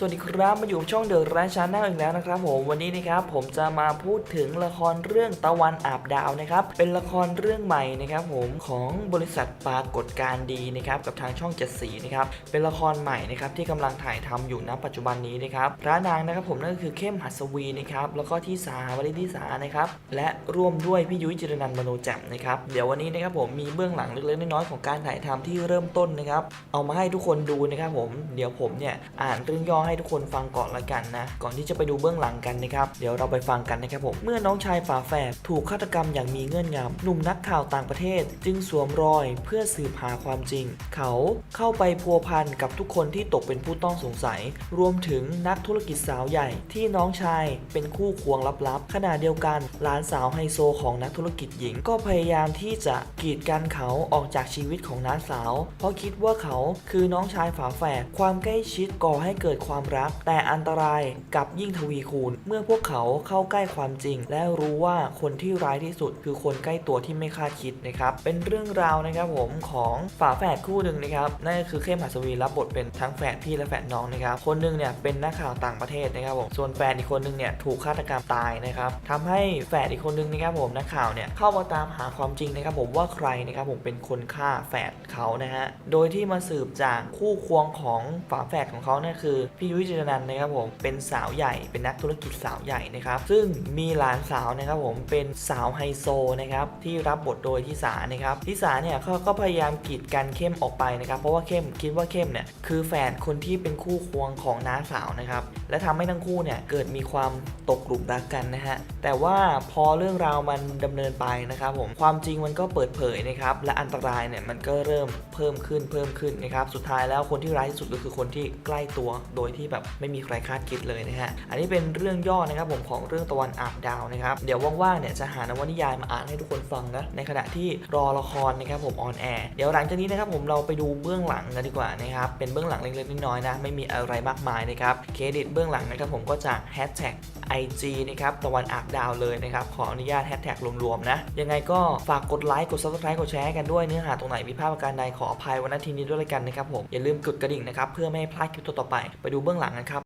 สวัสดีครับมาอยู่กับช่องเดอะราชาแนลอีกแล้วนะครับผมวันนี้นะครับผมจะมาพูดถึงละครเรื่องตะวันอาบดาวนะครับเป็นละครเรื่องใหม่นะครับผมของบริษัทปรากฏการดีนะครับกับทางช่องเจ็ดสีนะครับเป็นละครใหม่นะครับที่กำลังถ่ายทำอยู่ณปัจจุบันนี้นะครับพระนางนะครับผมนั่นก็คือเข้มหัสวีนะครับแล้วก็ที่สาวริธิสานะครับและร่วมด้วยพี่ยุ้ยจิรนันมโนแจ่มนะครับเดี๋ยววันนี้นะครับผมมีเบื้องหลังเล็กๆน้อยๆของการถ่ายทำที่เริ่มต้นนะครับเอามาให้ทุกคนดูนะครับผมเดี๋ยวผมเนี่ยอ่านเรื่องย่อให้ทุกคนฟังก่อนละกันนะ ก่อนที่จะไปดูเบื้องหลังกันนะครับ เดี๋ยวเราไปฟังกันนะครับผม เมื่อน้องชายฝาแฝดถูกฆาตกรรมอย่างมีเงื่อนงำหนุ่มนักข่าวต่างประเทศ จึงสวมรอยเพื่อสืบหาความจริง เขาเข้าไปพัวพันกับทุกคนที่ตกเป็นผู้ต้องสงสัย รวมถึงนักธุรกิจสาวใหญ่ ที่น้องชายเป็นคู่ควงลับๆ ขณะเดียวกันหลานสาวไฮโซของนักธุรกิจหญิง ก็พยายามที่จะกีดกันเขาออกจากชีวิตของน้าสาว เพราะคิดว่าเขาคือน้องชายฝาแฝดความใกล้ชิดก่อให้เกิดความรัก แต่อันตรายกับยิ่งทวีคูณ เมื่อพวกเขาเข้าใกล้ความจริง และรู้ว่าคนที่ร้ายที่สุด คือคนใกล้ตัวที่ไม่คาดคิดนะครับเป็นเรื่องราวนะครับผมของฝาแฝดคู่หนึ่งนะครับนั่นก็คือเข้มหัสวีรับบทเป็นทั้งแฝดพี่และแฝดน้องนะครับคนหนึงเนี่ยเป็นนักข่าวต่างประเทศนะครับผมส่วนแฝดอีกคนหนึงเนี่ยถูกฆาตกรรมตายนะครับทำให้แฝดอีกคนหนึงนะครับผมนักข่าวเนี่ยเข้ามาตามหาความจริงนะครับผมว่าใครนะครับผมเป็นคนฆ่าแฝดเขานะฮะโดยที่มาสืบจากคู่ควงของฝาแฝดของเขาเนี่ยคือพียุ้ยจิรนันนะครับผมเป็นสาวใหญ่เป็นนักธุรกิจสาวใหญ่นะครับซึ่งมีหลานสาวนะครับผมเป็นสาวไฮโซนะครับที่รับบทโดยทิสานะครับทิสาเนี่ยเขาก็พยายามกีดกันเข้มออกไปนะครับเพราะว่าเข้มคิดว่าเข้มเนี่ยคือแฝดคนที่เป็นคู่ควงของน้าสาวนะครับและทำให้ทั้งคู่เนี่ยเกิดมีความตกหลุมรักกันนะฮะแต่ว่าพอเรื่องราวมันดำเนินไปนะครับผมความจริงมันก็เปิดเผยนะครับและอันตรายเนี่ยมันก็เริ่มเพิ่มขึ้นเพิ่มขึ้นนะครับสุดท้ายแล้วคนที่ร้ายที่สุดก็คือคนที่ใกล้ตัวโดยที่แบบไม่มีใครคาดคิดเลยนะฮะ อันนี้เป็นเรื่องย่อนะครับผมของเรื่องตะวันอาบดาวนะครับ เดี๋ยวว่างๆเนี่ยจะหานวนิยายมาอ่านให้ทุกคนฟังนะ ในขณะที่รอละครนะครับผมออนแอร์ เดี๋ยวหลังจากนี้นะครับผมเราไปดูเบื้องหลังกันดีกว่านะครับ เป็นเบื้องหลังเล็กๆน้อยๆนะ ไม่มีอะไรมากมายนะครับ เครดิตเบื้องหลังนะครับผมก็จากแฮชแท็ก IG นะครับตะวันอาบดาวเลยนะครับ ขออนุญาตแฮชแท็กรวมๆนะ ยังไงก็ฝากกดไลค์ กด subscribe กดแชร์กันด้วยเนื้อหาตรงไหนมีภาพประการใดขออภัยวันนาทีนี้ด้วยละกันนะครับผม อย่าลืมกดกระดิ่งนะครับ เพื่อไม่ให้พลาดคลิปต่อๆไป ไปดูเบื้องหลังกันครับ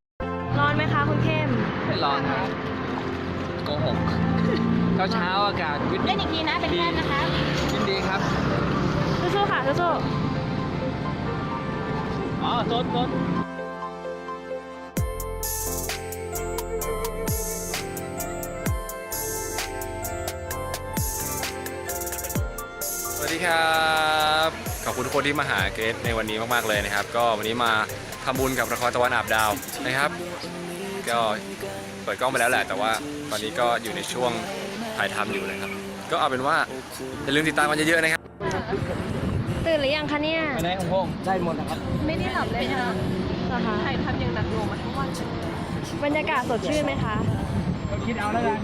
ร้อนไหมคะคุณเข้มไม่ร้อนครับโกหกเช้าเช้าๆอากาศวิเล่นอีกทีนะเป็นแค่นะคะยินดีครับสู้ๆค่ะสู้อ๋อซดซดสวัสดี ครับ ขอบคุณทุกคนที่มาหาเกรซในวันนี้มากๆเลยนะครับ ก็วันนี้มาทำบุญกับละครตะวันอาบดาวนะครับ ก็เปิดกล้องไปแล้วแหละ แต่ว่าตอนนี้ก็อยู่ในช่วงถ่ายทำอยู่นะครับ ก็เอาเป็นว่าอย่าลืมติดตามกันเยอะๆนะครับๆตื่นหรือยังคะเนี่ยในของผมได้หมดนะครับ ไม่ได้หลับเลยค่ะเหรอคะถ่ายทำอย่างหนักหน่วงมาทั้งวันบรรยากาศสดชื่นไหมคะ คิดเอาแล้วกัน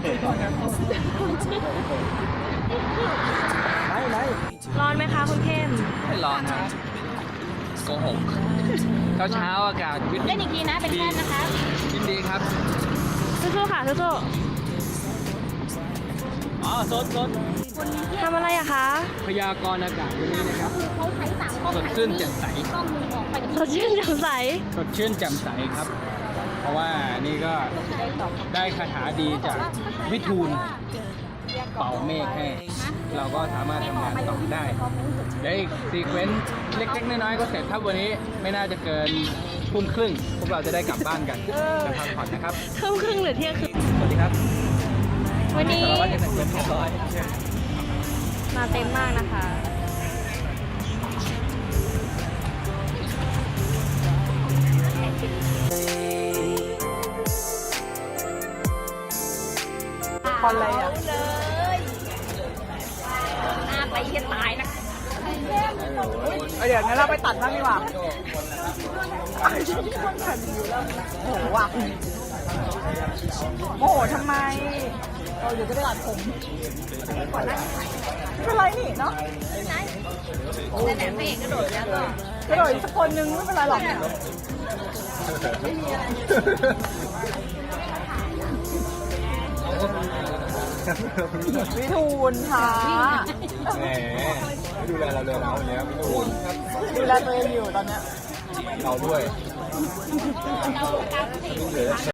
ร้อนไหมคะคุณเข้มไม่ร้อนครับโกหกเช้าเช้าๆอากาศวิเล่นอีกทีนะเป็นแค่นะคะยินดีครับสู้ๆค่ะสู้อ๋อซดซดๆทำอะไรอะคะ พยากรณ์อากาศวันนี้นะครับเขาใช้สามกล้องสดชื่นแจ่มใสกล้องมือออกไปสดชื่นแจ่มใสสดชื่นแจ่มใสครับ เพราะว่านี่ก็ได้คาถาดีจากวิทูล เป่าเมฆให้ เราก็สามารถทำงานต่อได้เดี๋ยวอีกซีเควนต์เล็กๆน้อยๆก็เสร็จครับวันนี้ไม่น่าจะเกินทุ่มครึ่ง พวกเราจะได้กลับบ้านกันจะพักผ่อนนะครับทุ่มครึ่งหรือเที่ยงคืนสวัสดีครับวันนี้สารวัตรจะแต่งตัวเรียบร้อยมาเต็มมากนะคะคอนอะไรอะ หน้าไปเหี้ยตายนะเดี๋ยวงั้นเราไปตัดบ้างดีกว่าโอ้โหว่ะโอ้โหทำไมเราเดี๋ยวจะไปตัดผมไม่เป็นไรนี่เนาะแต่แหนพระเอกกระโดดแล้วก็กระโดดอีกสักคนนึงไม่เป็นไรหรอก วิทูลค่ะแหมไม่ดูแลเราเลยนะวันนี้พี่ตูนดูแลตัวเองอยู่ตอนเนี้ยเราด้วย